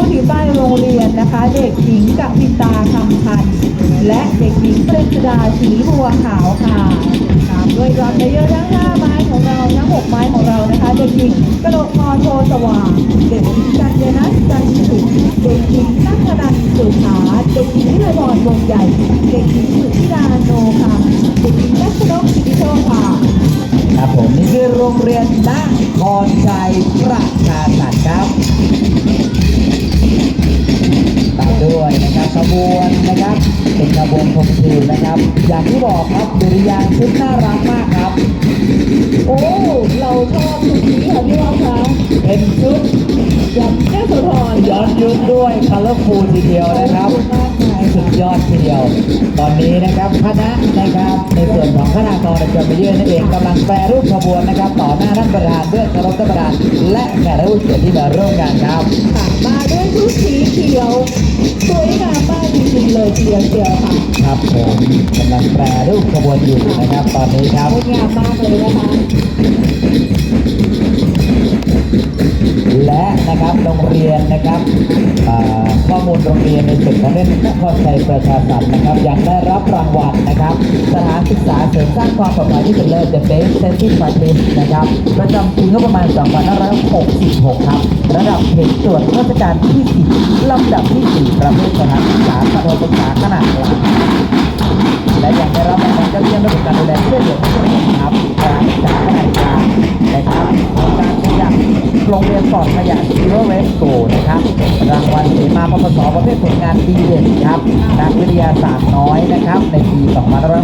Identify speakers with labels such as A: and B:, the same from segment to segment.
A: ผู้ถือป้ายโรงเรียนนะคะ เด็กหญิงกวิตาคำพันธ์และเด็กหญิงเปรมสุดาศรีบัวขาวค่ะตามด้วยรำเยอะๆทั้งห้าไม้ของเราทั้งหกไม้ของเรานะคะ เด็กหญิงกระโดดพรโทสว่างเด็กหญิงจันเยนัสจันทร์สุขเด็กหญิงนัทธนันสุขาเด็กหญิงวิไลพรวงใหญ่ เด็กหญิงสุธิดาโนค่ะเด็กหญิงนัชนกสิทธิโชคค่ะ
B: ครับผมนี่คือโรงเรียนนครชัยประชาสัตว์ครับ ด้วยนะครับขบวนนะครับ เป็นขบวนคมคืนนะครับ อย่างที่บอกครับดุริยางค์ชุดน่ารักมากครับ
A: โอ้ เราชอบชุดนี้ค่ะพี่ว่าคะ
B: เป็นชุด
A: อย่างแก้วโสธร
B: ย้อนยุคด้วยคัลเลอร์ฟูลทีเดียวนะครับ
A: มากมาย
B: สุดยอดทีเดียว ตอนนี้นะครับคณะนะครับในส่วนของคณะกรจำไปเยื่อนั่นเองกำลังแปรรูปขบวนนะครับ ต่อหน้าท่านประธานเพื่อเคารพท่านประธานและแขกผู้เกียรติที่มาร่วมงานครับ
A: ค่ะมาด้วยชุดสีเขียวสวย เลยทีเดียวเชียวค่ะ
B: ครับผมกำลังแปรรูปขบวนอยู่นะครับตอนนี้ครับ
A: งดงามมากเลยนะคะ
B: นะครับ โรงเรียนนะครับข้อมูลโรงเรียนในส่วนของเรื่องนครชัยประชาสัตว์นะครับยังได้รับรางวัลนะครับ สถานศึกษาเสริมสร้างความปลอดภัยที่เป็นเลิศ The Best Safety p r a c t i c นะครับ ประจำปีงบประมาณ 2566 ครับ ระดับเหตุตรวจราชการที่ 10 ลำดับที่ 4 ประเภทสถานศึกษาประถมศึกษาขนาดกลางและยังได้รับรางวัลยอดเยี่ยมระบบการดูแลเหลือเรียนครับก รงเรียนปลอดขยะ Zero Waste School นะครับรางวัลเสมาปปสประเภทผลงานดีเด่นครับนักวิทยาศาสตร์น้อยนะครับ ในปี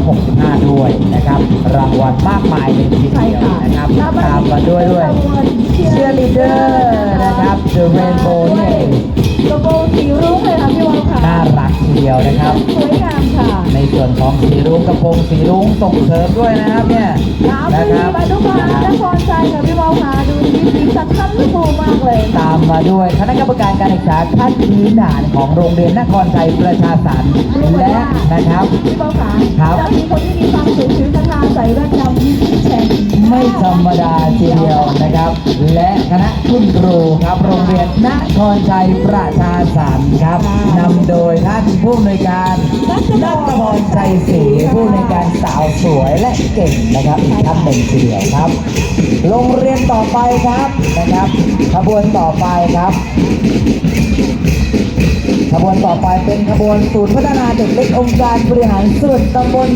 B: 2565 ด้วยนะครับ รางวัลมากมายเลยที
A: ใช่
B: เดียว
A: ค่ะ
B: นะครับตามมาด้วยด้วย
A: เชี
B: เชี
A: ย
B: ย
A: ร์
B: ร์
A: ลี
B: ลี
A: ด
B: เด
A: เด
B: อ
A: อ
B: ร์
A: ร์
B: นะครับ The Rainbow นี่เอง
A: กระโปรงสีรุ้งเลยค่ะพี่วอลค่ะ
B: น่ารักทีเดียวนะครับ
A: สวยงามค่ะ
C: ในส่วนของสีรุ้งกระโปรงสีรุ้งส่งเสริมด้วยนะครับเนี่ย
A: น้ำ
B: นะ
A: ดี
B: ครับ
A: สีสันคันลูกมากเลย
B: ตามมาด้วยคณะกรรมการการศึกษาขั้นพื้นฐานของโรงเรียนนครชัยประชาสรรค์และนะครับ
A: พี่เป้าขา
B: ครับ
A: จะมีคนที่มี
B: รรมดาทีเดียวนะครับ และคณะคุณครูครับโรงเรียนนครชัยประชาสรรค์ครับนำโดยท่านผู้อำนวยการนัทพรชัยศรีผู้อำนวยการสาวสวยและเก่งนะครับอีกท่านหนึ่งทีเดียวครับ โรงเรียนต่อไปครับนะครับขบวนต่อไปครับขบวนต่อไปเป็นขบวนศูนย์พัฒนาเด็กเล็กองค์การบริหารส่วนตำบล